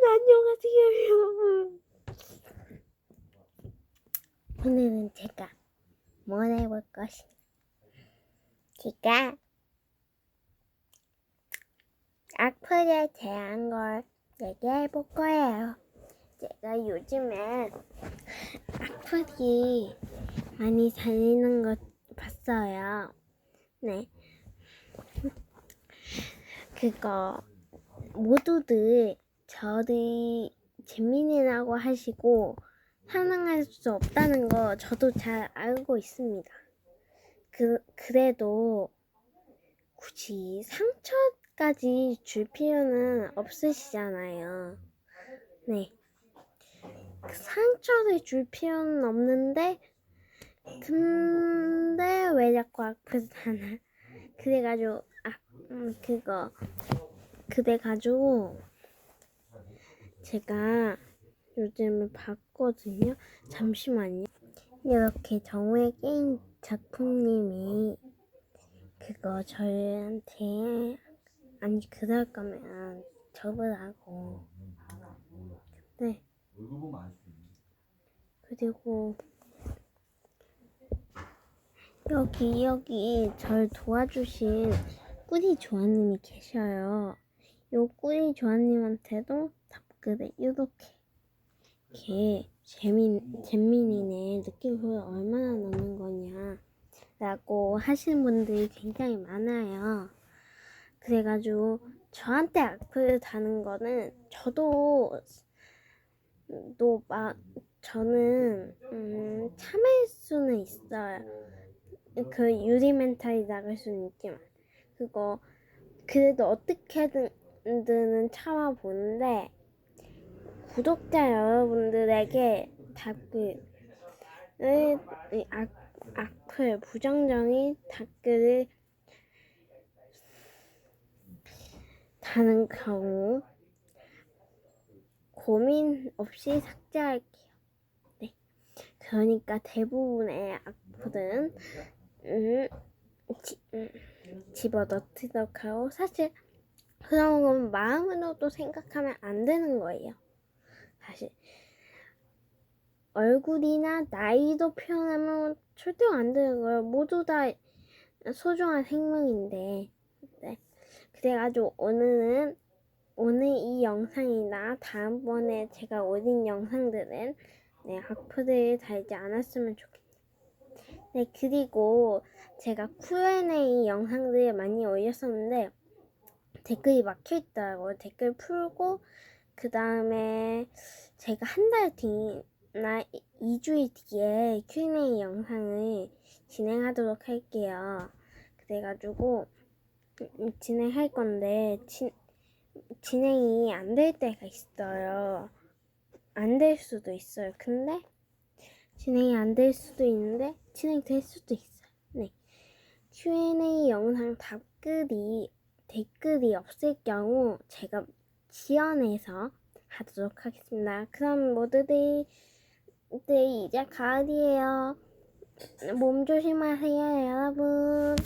안녕하세요 여러분. 오늘은 제가 뭘 해볼 것이 제가 악플에 대한 걸 얘기해 볼 거예요. 제가 요즘에 악플이 많이 달리는 것 봤어요. 네. 그거 모두들 저를 재민이라고 하시고 사랑할 수 없다는 거 저도 잘 알고 있습니다. 그, 그래도 굳이 상처까지 줄 필요는 없으시잖아요. 네. 그 상처를 줄 필요는 없는데, 근데 왜 자꾸 하나? 그래가지고, 아, 음, 그거. 그래가지고, 제가 요즘에 봤거든요. 잠시만요. 이렇게 정우의 게임 작품님이 그거 저희한테 아니 그럴 거면 접으라고. 네. 그리고 여기 여기 절 도와주신 꾸리 조아님이 계셔요. 요 꾸리 조아님한테도 답 글에 이렇게 이렇게 재민 재민이네 느낌표 얼마나 넣는 거냐 라고 하시는 분들이 굉장히 많아요. 그래가지고 저한테 악플 다는 거는 저도 또막 저는 음, 참을 수는 있어요. 그 유리 멘탈이 나갈 수는 있지만 그거 그래도 어떻게든은 참아보는데 구독자 여러분들에게 답글 을 악, 악플 부정적인 댓글을 다는 경우 고민 없이 삭제할게요. 네. 그러니까 대부분의 악플은 음, 지, 음, 집어넣도록 하고 사실 그런 건 마음으로도 생각하면 안 되는 거예요. 사실 얼굴이나 나이도 표현하면 절대 안 되는 거예요. 모두 다 소중한 생명인데. 네. 그래가지고 오늘은 오늘 이 영상이나 다음번에 제가 올린 영상들은 네, 악플을 달지 않았으면 좋겠네요. 네, 그리고 제가 Q&A 영상들을 많이 올렸었는데 댓글이 막혀 있더라고요. 댓글 풀고 그 다음에 제가 한 달 뒤나 2주일 뒤에 Q&A 영상을 진행하도록 할게요. 그래가지고 음, 진행할 건데 진, 진행이 안 될 때가 있어요. 안 될 수도 있어요. 근데 진행이 안 될 수도 있는데 진행될 수도 있어요. 네. Q&A 영상 답글이 댓글이 없을 경우 제가 지연해서 하도록 하겠습니다. 그럼 모두들 네, 이제 가을이에요. 몸 조심하세요, 여러분.